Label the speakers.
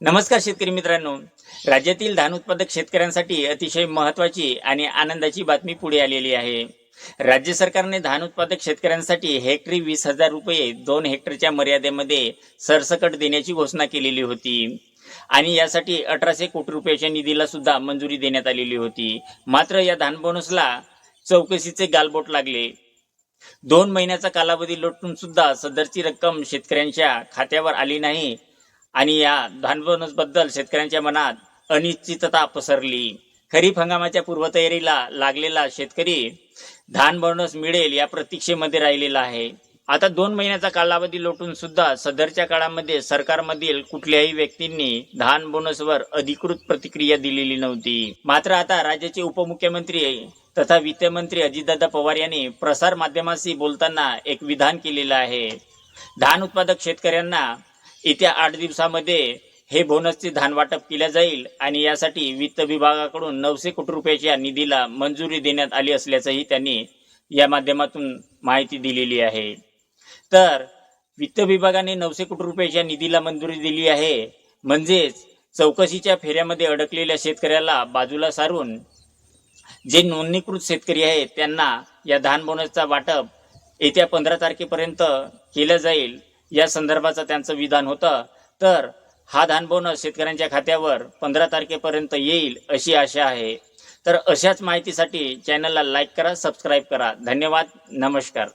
Speaker 1: नमस्कार शेतकरी मित्रांनो. राज्यातील धान उत्पादक शेतकऱ्यांसाठी अतिशय महत्वाची आणि आनंदाची बातमी पुढे आलेली आहे. राज्य सरकारने धान उत्पादक शेतकऱ्यांसाठी हेक्टरी वीस हजार रुपये दोन हेक्टरच्या मर्यादेमध्ये सरसकट देण्याची घोषणा केलेली होती. आणि यासाठी अठराशे कोटी रुपयाच्या निधीला सुद्धा मंजुरी देण्यात आलेली होती. मात्र या धान बोनसला चौकशीचे गालबोट लागले. दोन महिन्याचा कालावधी लोटून सुद्धा सदरची रक्कम शेतकऱ्यांच्या खात्यावर आली नाही आणि या धान बोनसबद्दल शेतकऱ्यांच्या मनात अनिश्चितता पसरली. खरीप हंगामाच्या पूर्वतयारीला लागलेला शेतकरी धान बोनस मिळेल या प्रतीक्षेमध्ये राहिलेला आहे. आता दोन महिन्याचा कालावधी लोटून सुद्धा सदरच्या काळामध्ये सरकारमधील कुठल्याही व्यक्तींनी धान बोनसवर अधिकृत प्रतिक्रिया दिलेली नव्हती. मात्र आता राज्याचे उपमुख्यमंत्री तथा वित्तमंत्री अजितदादा पवार यांनी प्रसार माध्यमाशी बोलताना एक विधान केलेलं आहे. धान उत्पादक शेतकऱ्यांना येत्या आठ दिवसामध्ये हे बोनसचे धान वाटप केल्या जाईल आणि यासाठी वित्त विभागाकडून नऊशे कोटी रुपयाच्या निधीला मंजुरी देण्यात आली असल्याचंही त्यांनी या माध्यमातून माहिती दिलेली आहे. तर वित्त विभागाने नऊशे कोटी रुपयाच्या निधीला मंजुरी दिली आहे. म्हणजेच चौकशीच्या फेऱ्यामध्ये अडकलेल्या शेतकऱ्याला बाजूला सारून जे नोंदणीकृत शेतकरी आहेत त्यांना या धान बोनसचा वाटप येत्या पंधरा तारखेपर्यंत केलं जाईल. या संदर्भाचं त्यांचं विधान होतं. तर हा धान बोनस शेतकऱ्यांच्या खात्यावर पंधरा तारखेपर्यंत येईल अशी आशा आहे. तर अशाच माहितीसाठी चॅनलला लाईक करा सबस्क्राईब करा. धन्यवाद. नमस्कार.